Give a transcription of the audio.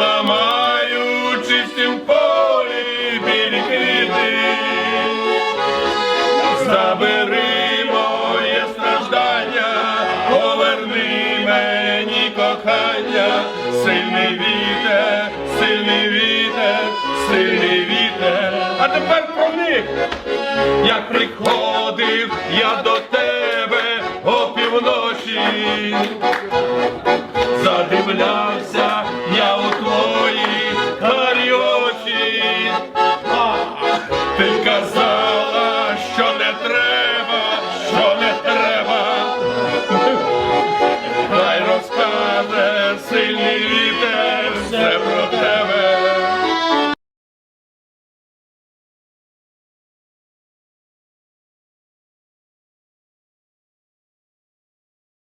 ламаю чистім полі білі квіти, забери моє страждання, поверни мені кохання, сильний вітер, сильний вітер, сильний вітер, а тепер про них, як приходив я до тебе о півночі. ти казала, що не треба, що не треба, хай розкаже сильний вітер все про.